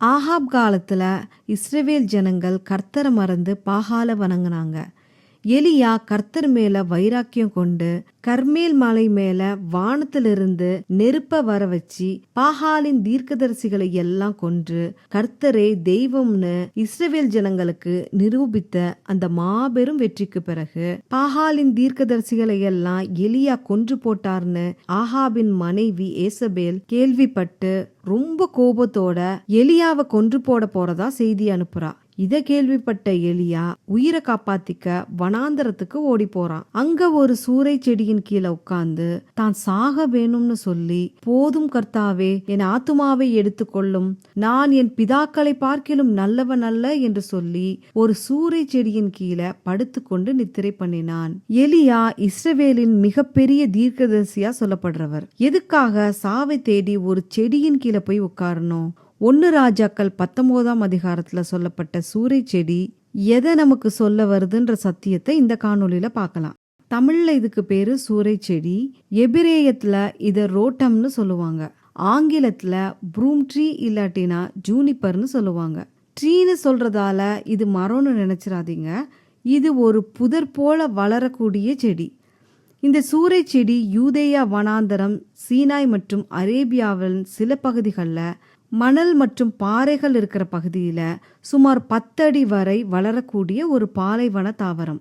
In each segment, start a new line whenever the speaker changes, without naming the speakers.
ஆஹாப் காலத்தில் இஸ்ரேவேல் ஜனங்கள் கர்த்தரை மறந்து பாகால வணங்குனாங்க. எலியா கர்த்தர் மேல வைராக்கியம் கொண்டு கர்மேல் மலை மேல வானத்திலிருந்து நெருப்ப வர வச்சு பாகாலின் தீர்க்கதரிசிகளை எல்லாம் கொன்று கர்த்தரே தெய்வம்னு இஸ்ரவேல் ஜனங்களுக்கு நிரூபித்த அந்த மாபெரும் வெற்றிக்கு பிறகு பாகாலின் தீர்க்கதரிசிகளை எல்லாம் எலியா கொன்று போட்டார்னு ஆஹாபின் மனைவி ஏசபேல் கேள்விப்பட்டு ரொம்ப கோபத்தோட எலியாவை கொன்று போட போறதா செய்தி அனுப்புறா. இத கேள்விப்பட்ட எலியா உயிரை காப்பாத்திக்க வனாந்தரத்துக்கு ஓடி போறான் அங்க ஒரு சூறை செடியின் கீழே உட்கார்ந்து தான் சாக வேணும்னு சொல்லி போதும் கர்த்தாவே என் ஆத்துமாவை எடுத்துக்கொள்ளும். நான் என் பிதாக்களை பார்க்கிலும் நல்லவன் அல்ல என்று சொல்லி ஒரு சூறை செடியின் கீழே படுத்துக்கொண்டு நித்திரை பண்ணினான். எலியா இஸ்ரவேலின் மிகப்பெரிய தீர்க்கதரிசியா சொல்லப்படுறவர். எதுக்காக சாவை தேடி ஒரு செடியின் கீழே போய் உட்காரணும்? ஒன்று ராஜாக்கள் பத்தொம்போதாம் அதிகாரத்தில் சொல்லப்பட்ட சூறை செடி எதை நமக்கு சொல்ல வருதுன்ற சத்தியத்தை இந்த காணொளியில பார்க்கலாம். தமிழ்ல இதுக்கு பேரு சூறை செடி எபிரேயத்துல இத ரோட்டம்னு சொல்லுவாங்க. ஆங்கிலத்துல ப்ரூம் ட்ரீ இல்லாட்டினா ஜூனிப்பர்னு சொல்லுவாங்க. ட்ரீன்னு சொல்றதால இது மரம்னு நினைச்சிடாதீங்க இது ஒரு புதர் போல வளரக்கூடிய செடி. இந்த சூறை செடி யூதேயா வனாந்தரம் சீனாய் மற்றும் அரேபியாவின் சில பகுதிகளில் மணல் மற்றும் பாறைகள் இருக்கிற பகுதியில் சுமார் பத்தடி வரை வளரக்கூடிய ஒரு பாலைவன தாவரம்.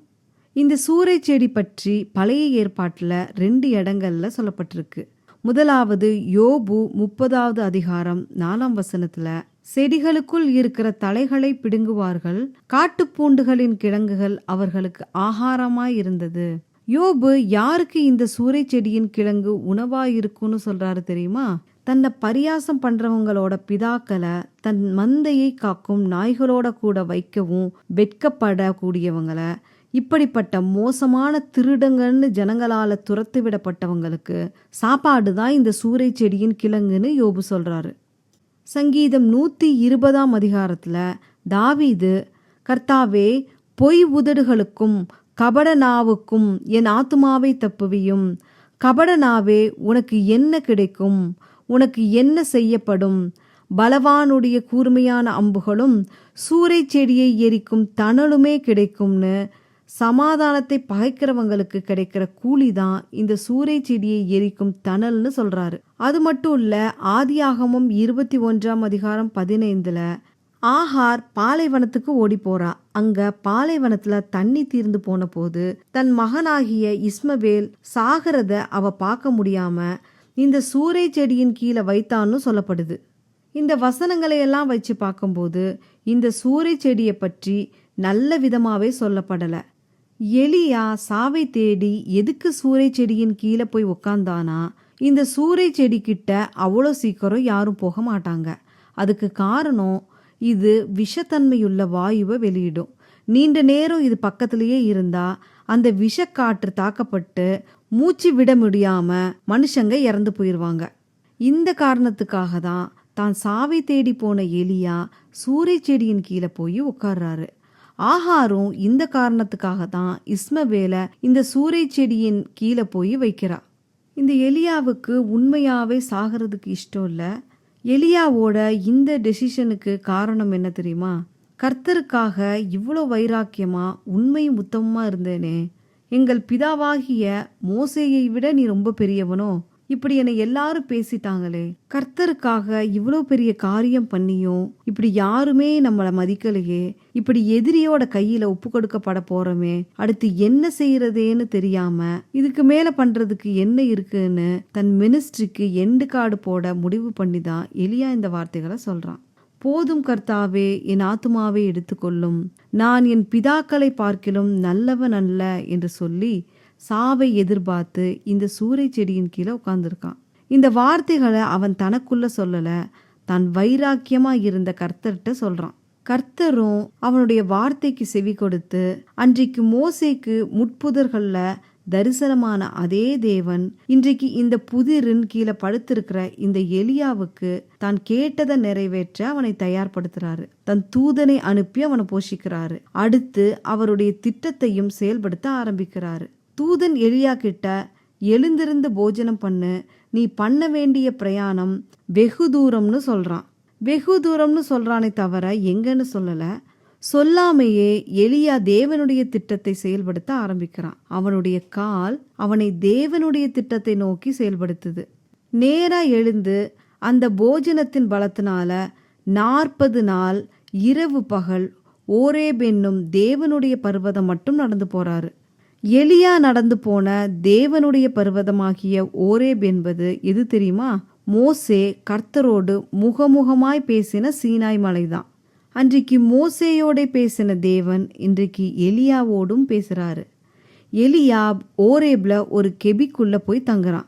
இந்த சூறை செடி பற்றி பழைய ஏற்பாட்டில் ரெண்டு இடங்களில் சொல்லப்பட்டிருக்கு. முதலாவது யோபு முப்பதாவது அதிகாரம் நாலாம் வசனத்தில் செடிகளுக்குள் இருக்கிற தலைகளை பிடுங்குவார்கள் காட்டுப்பூண்டுகளின் கிழங்குகள் அவர்களுக்கு ஆகாரமாய் இருந்தது. யோபு யாருக்கு இந்த சூறை செடியின் கிழங்கு உணவா இருக்கும்னு சொல்றாரு தெரியுமா? தன்னை பரியாசம் பண்றவங்களோட பிதாக்களை தன் மந்தையை காக்கும் நாய்களோட கூட வைக்கவும் வெட்கப்படக்கூடியவங்களை இப்படிப்பட்ட மோசமான திருடங்கன்னு ஜனங்களால துரத்து விடப்பட்டவங்களுக்கு சாப்பாடு தான் இந்த சூறை செடியின் கிழங்குன்னு யோபு சொல்றாரு. சங்கீதம் நூத்தி இருபதாம் அதிகாரத்துல தாவீது கர்த்தாவே பொய் உதடுகளுக்கும் கபட நாவுக்கும் என் ஆத்துமாவை தப்புவியும். கபட நாவே உனக்கு என்ன கிடைக்கும்? உனக்கு என்ன செய்யப்படும்? பலவானுடைய கூர்மையான அம்புகளும் சூறை செடியை எரிக்கும் தணலுமே கிடைக்கும்னு சமாதானத்தை பகைக்கிறவங்களுக்கு கிடைக்கிற கூலி தான் இந்த சூறை செடியை எரிக்கும் தணல்னு சொல்றாரு. அது மட்டும் இல்ல ஆதியாகமும் இருபத்தி ஒன்றாம் அதிகாரம் பதினைந்துல ஆஹார் பாலைவனத்துக்கு ஓடி போறா அங்க பாலைவனத்துல தண்ணி தீர்ந்து போன போது தன் மகனாகிய இஸ்மவேல் சாகிறத அவ பார்க்க முடியாம இந்த சூறை செடியின் கீழே வைத்தான்னு சொல்லப்படுது. இந்த வசனங்களை எல்லாம் வச்சு பார்க்கும்போது இந்த சூறை செடியை பற்றி நல்ல விதமாவே சொல்லப்படல. எலியா சாவை தேடி எதுக்கு சூறை செடியின் கீழே போய் உக்காந்தானா? இந்த சூறை செடி கிட்ட அவ்வளோ சீக்கிரம் யாரும் போக மாட்டாங்க. அதுக்கு காரணம் இது விஷத்தன்மையுள்ள வாயுவை வெளியிடும். நீண்ட நேரம் இது பக்கத்திலேயே இருந்தா அந்த விஷக்காற்று தாக்கப்பட்டு மூச்சு விட முடியாம மனுஷங்க இறந்து போயிடுவாங்க இந்த காரணத்துக்காக தான் தான் சாவை தேடி போன எலியா சூறை செடியின் கீழே போய் உட்கார்றாரு. ஆஹாரும் இந்த காரணத்துக்காக தான் இஸ்மவேல இந்த சூறை செடியின் கீழே போய் வைக்கிறா. இந்த எலியாவுக்கு உண்மையாவே சாகிறதுக்கு இஷ்டம் இல்லை. எலியாவோட இந்த டெசிஷனுக்கு காரணம் என்ன தெரியுமா? கர்த்தருக்காக இவ்வளோ வைராக்கியமாக உண்மையும் உத்தமமாக இருந்தேனே. எங்கள் பிதாவாகிய மோசேயை விட நீ ரொம்ப பெரியவனோ? இப்படி என்னை எல்லாரும் பேசிட்டாங்களே. கர்த்தருக்காக இவ்வளோ பெரிய காரியம் பண்ணியும் இப்படி யாருமே நம்மளை மதிக்கலையே. இப்படி எதிரியோட கையில ஒப்பு கொடுக்கப்பட போறோமே. அடுத்து என்ன செய்யறதேன்னு தெரியாம இதுக்கு மேல பண்றதுக்கு என்ன இருக்குன்னு தன் மினிஸ்ட்ரிக்கு எண்டு கார்டு போட முடிவு பண்ணி தான் எலியா இந்த வார்த்தைகளை சொல்றான். போதும் கர்த்தாவே என் ஆத்துமாவை எடுத்துக்கொள்ளும். நான் என் பிதாக்களை பார்க்கிலும் நல்லவன் அல்ல என்று சொல்லி சாவை எதிர்பார்த்து இந்த சூறை செடியின் கீழே உட்கார்ந்துருக்கான். இந்த வார்த்தைகளை அவன் தனக்குள்ள சொல்லல தான் வைராக்கியமா இருந்த கர்த்தர்கிட்ட சொல்றான். கர்த்தரும் அவனுடைய வார்த்தைக்கு செவி கொடுத்து அன்றைக்கு மோசைக்கு முட்புதர்களில் தரிசனமான அதே தேவன் இன்றைக்கு இந்த புதிரின் கீழே படுத்திருக்கிற இந்த எலியாவுக்கு தான் கேட்டதை நிறைவேற்ற அவனை தயார்படுத்துறாரு. தன் தூதனை அனுப்பி அவனை போஷிக்கிறாரு. அடுத்து அவருடைய திட்டத்தையும் செயல்படுத்த ஆரம்பிக்கிறாரு. தூதன் எலியா கிட்ட எழுந்திருந்து போஜனம் பண்ணு. நீ பண்ண வேண்டிய பிரயாணம் வெகு தூரம்னு சொல்றான். வெகு தூரம்னு சொல்றானே தவிர எங்கன்னு சொல்லலை. சொல்லாமையே எலியா தேவனுடைய திட்டத்தை செயல்படுத்த ஆரம்பிக்கிறான். அவனுடைய கால் அவனை தேவனுடைய திட்டத்தை நோக்கி செயல்படுத்துது. நேரா எழுந்து அந்த போஜனத்தின் பலத்தினால நாற்பது நாள் இரவு பகல் ஓரே பெண்ணும் தேவனுடைய பர்வதம் மட்டும் நடந்து போறாரு. எலியா நடந்து போன தேவனுடைய பர்வதமாகிய ஓரேப் என்பது எது தெரியுமா? மோசே கர்த்தரோடு முகமுகமாய் பேசின சீனாய் மலைதான். அன்றைக்கு மோசேயோட பேசின தேவன் இன்றைக்கு எலியாவோடும் பேசுறாரு. எலியா ஓரேபில் ஒரு கெபிக்குள்ளே போய் தங்குறான்.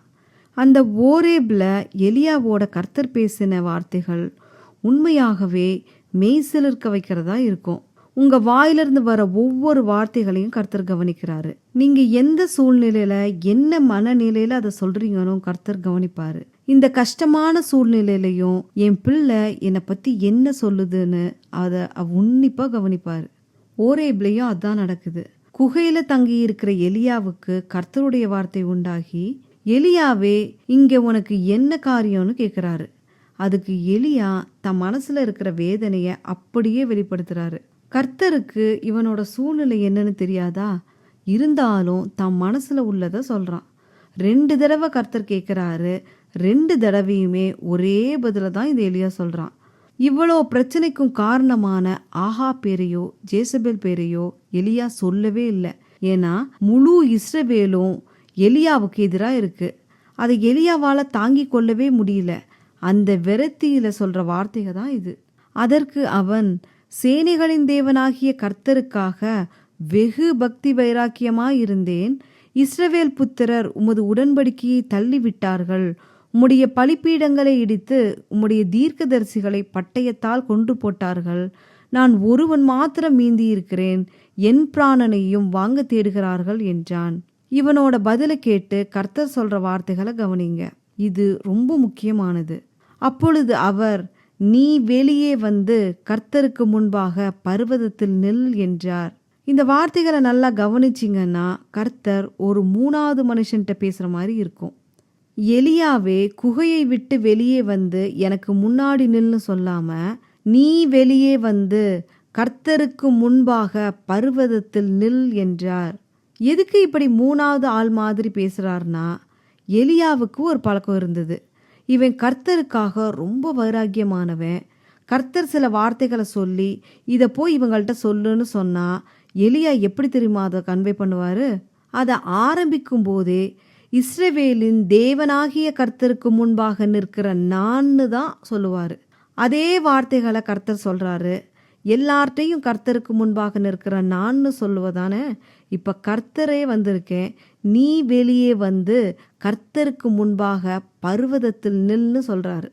அந்த ஓரேபில் எலியாவோட கர்த்தர் பேசின வார்த்தைகள் உண்மையாகவே மெய்சிலிருக்க வைக்கிறதா இருக்கும். உங்கள் வாயிலிருந்து வர ஒவ்வொரு வார்த்தைகளையும் கர்த்தர் கவனிக்கிறாரு. நீங்கள் எந்த சூழ்நிலையில் என்ன மனநிலையில் அதை சொல்கிறீங்கன்னு கர்த்தர் கவனிப்பார். இந்த கஷ்டமான சூழ்நிலையிலையும் என் பிள்ளை என்னை பற்றி என்ன சொல்லுதுன்னு அதை உன்னிப்பாக கவனிப்பார். ஓரேப்லயும் அதுதான் நடக்குது. குகையில் தங்கி இருக்கிற எலியாவுக்கு கர்த்தருடைய வார்த்தை உண்டாகி எலியாவே இங்கே உனக்கு என்ன காரியம்னு கேட்குறாரு அதுக்கு எலியா தன் மனசில் இருக்கிற வேதனையை அப்படியே வெளிப்படுத்துகிறாரு கர்த்தருக்கு இவனோட சூழ்நிலை என்னன்னு தெரியாதா? இருந்தாலும் தன் மனசில் உள்ளதை சொல்கிறான் ரெண்டு தடவை கர்த்தர் கேட்குறாரு ரெண்டு தடவையுமே ஒரே பதில தான் இந்த எலியா சொல்கிறான் இவ்வளோ பிரச்சனைக்கும் காரணமான ஆஹா பேரையோ ஜேசபேல் பேரையோ எலியா சொல்லவே இல்லை. ஏன்னா முழு இஸ்ரவேலும் எலியாவுக்கு எதிராக இருக்கு. அதை எலியாவால் தாங்கிக் கொள்ளவே முடியல. அந்த விரத்தியில் சொல்கிற வார்த்தைகள் தான் இது. அதற்கு அவன் சேனைகளின் தேவனாகிய கர்த்தருக்காக வெகு பக்தி வைராக்கியமாக இருந்தேன். இஸ்ரவேல் புத்திரர் உமது உடன்படிக்கையை தள்ளிவிட்டார்கள். உம்முடைய பலிப்பீடங்களை இடித்து உம்முடைய தீர்க்கதரிசிகளை பட்டயத்தால் கொன்று போட்டார்கள். நான் ஒருவன் மாத்திரம் மீந்தி இருக்கிறேன் என் பிராணனையும் வாங்க தேடுகிறார்கள் என்றான். இவனோட பதிலை கேட்டு கர்த்தர் சொல்ற வார்த்தைகளை கவனிங்க. இது ரொம்ப முக்கியமானது. அப்பொழுது அவர் நீ வெளியே வந்து கர்த்தருக்கு முன்பாக பர்வதத்தில் நில் என்றார். இந்த வார்த்தைகளை நல்லா கவனிச்சிங்கன்னா கர்த்தர் ஒரு மூணாவது மனுஷன்கிட்ட பேசுற மாதிரி இருக்கும். எலியாவே குகையை விட்டு வெளியே வந்து எனக்கு முன்னாடி நில்னு சொல்லாம நீ வெளியே வந்து கர்த்தருக்கு முன்பாக பர்வதத்தில் நில் என்றார். எதுக்கு இப்படி மூணாவது ஆள் மாதிரி பேசுறாருன்னா எலியாவுக்கு ஒரு பழக்கம் இருந்தது. இவன் கர்த்தருக்காக ரொம்ப வைராக்கியமானவன். கர்த்தர் சில வார்த்தைகளை சொல்லி இதை போய் இவங்கள்ட்ட சொல்லுன்னு சொன்னா எலியா எப்படி தெரியுமா அதை கன்வே பண்ணுவாரு? அதை ஆரம்பிக்கும் போதே இஸ்ரவேலின் தேவனாகிய கர்த்தருக்கு முன்பாக நிற்கிற நான்னு தான் சொல்லுவார். அதே வார்த்தைகளை கர்த்தர் சொல்கிறாரு எல்லார்ட்டையும் கர்த்தருக்கு முன்பாக நிற்கிற நான்னு சொல்லுவதானே? இப்போ கர்த்தரே வந்திருக்கேன். நீ வெளியே வந்து கர்த்தருக்கு முன்பாக பர்வதத்தில் நில்னு சொல்கிறாரு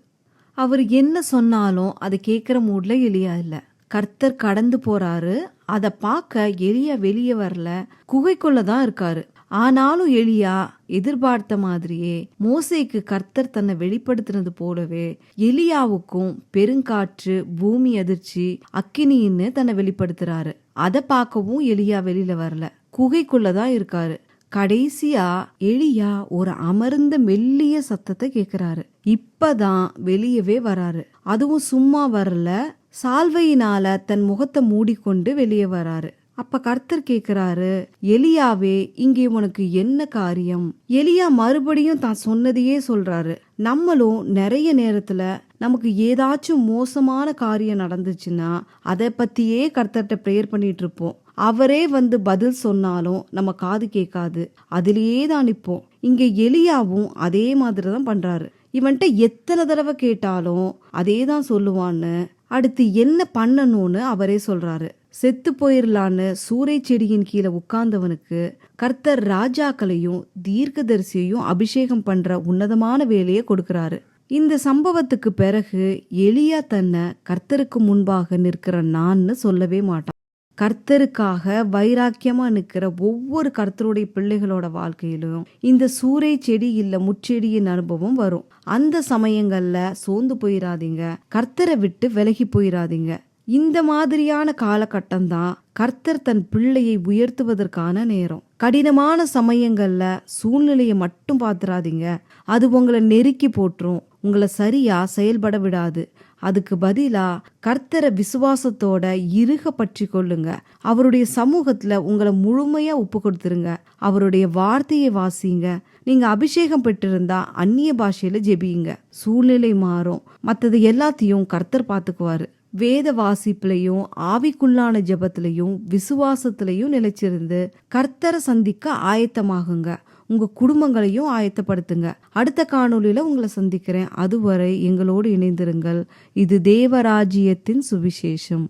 அவர் என்ன சொன்னாலும் அதை கேட்குற மூடில் எலியா இல்லை. கர்த்தர் கடந்து போறாரு. அதை பார்க்க எலியா வெளியே வரல. குகைக்குள்ள தான் இருக்காரு. ஆனாலும் எலியா எதிர்பார்த்த மாதிரியே மோசைக்கு கர்த்தர் தன்னை வெளிப்படுத்தினது போலவே எலியாவுக்கும் பெருங்காற்று பூமி அதிர்ச்சி அக்கினின்னு தன்னை வெளிப்படுத்துறாரு. அதை பார்க்கவும் எலியா வெளியில வரல. குகைக்குள்ளதான் இருக்காரு. கடைசியா எலியா ஒரு அமர்ந்த மெல்லிய சத்தத்தை கேக்குறாரு. இப்பதான் வெளியவே வராரு. அதுவும் சும்மா வரல. சால்வையினால தன் முகத்தை மூடிக்கொண்டு வெளியே வராரு. அப்ப கர்த்தர் கேக்குறாரு எலியாவே இங்கே உனக்கு என்ன காரியம்? எலியா மறுபடியும் தான் சொன்னதையே சொல்றாரு. நம்மளும் நிறைய நேரத்துல நமக்கு ஏதாச்சும் மோசமான காரியம் நடந்துச்சுன்னா அதை பத்தியே கர்த்தர்கிட்ட ப்ரேயர் பண்ணிட்டு இருப்போம். அவரே வந்து பதில் சொன்னாலும் நம்ம காது கேட்காது. அதிலேயே தான் நிற்போம். இங்க எலியாவும் அதே மாதிரி தான் பண்றாரு. இவன்கிட்ட எத்தனை தடவை கேட்டாலும் அதே தான் சொல்லுவான்னு அடுத்து என்ன பண்ணணும்னு அவரே சொல்றாரு. செத்து போயிடலான்னு சூறை செடியின் கீழே உட்கார்ந்தவனுக்கு கர்த்தர் ராஜாக்களையும் தீர்க்கதரிசியையும் அபிஷேகம் பண்ற உன்னதமான வேலையை கொடுக்கிறாரு. இந்த சம்பவத்துக்கு பிறகு எலியா தன்னை கர்த்தருக்கு முன்பாக நிற்கிற நான்னு சொல்லவே மாட்டான். கர்த்தருக்காக வைராக்கியமா நிற்கிற ஒவ்வொரு கர்த்தருடைய பிள்ளைகளோட வாழ்க்கையிலும் இந்த சூறை செடி இல்ல முச்செடியின் அனுபவம் வரும். அந்த சமயங்கள்ல சோர்ந்து போயிடாதீங்க கர்த்தரை விட்டு விலகி போயிடாதீங்க இந்த மாதிரியான காலகட்டம் தான் கர்த்தர் தன் பிள்ளையை உயர்த்துவதற்கான நேரம். கடினமான சமயங்கள்ல சூழ்நிலையை மட்டும் பார்த்துறாதீங்க. அது உங்களை நெருக்கி போட்டுரும் உங்களை சரியா செயல்பட விடாது. அதுக்கு பதிலா கர்த்தரை விசுவாசத்தோட இறுக பற்றி கொள்ளுங்க. அவருடைய சமூகத்துல உங்களை முழுமையா ஒப்பு கொடுத்துருங்க. அவருடைய வார்த்தையை வாசிங்க. நீங்க அபிஷேகம் பெற்றிருந்தா அந்நிய பாஷையில ஜெபியுங்க சூழ்நிலை மாறும். மற்றது எல்லாத்தையும் கர்த்தர் பாத்துக்குவாரு வேத வாசிப்புலையும் ஆவிக்குள்ளான ஜபத்திலையும் விசுவாசத்திலையும் நிலைச்சிருந்து கர்த்தரை சந்திக்க ஆயத்தமாகுங்க. உங்க குடும்பங்களையும் ஆயத்தப்படுத்துங்க. அடுத்த காணொளியில உங்களை சந்திக்கிறேன். அதுவரை எங்களோடு இணைந்திருங்கள். இது தேவராஜ்யத்தின் சுவிசேஷம்.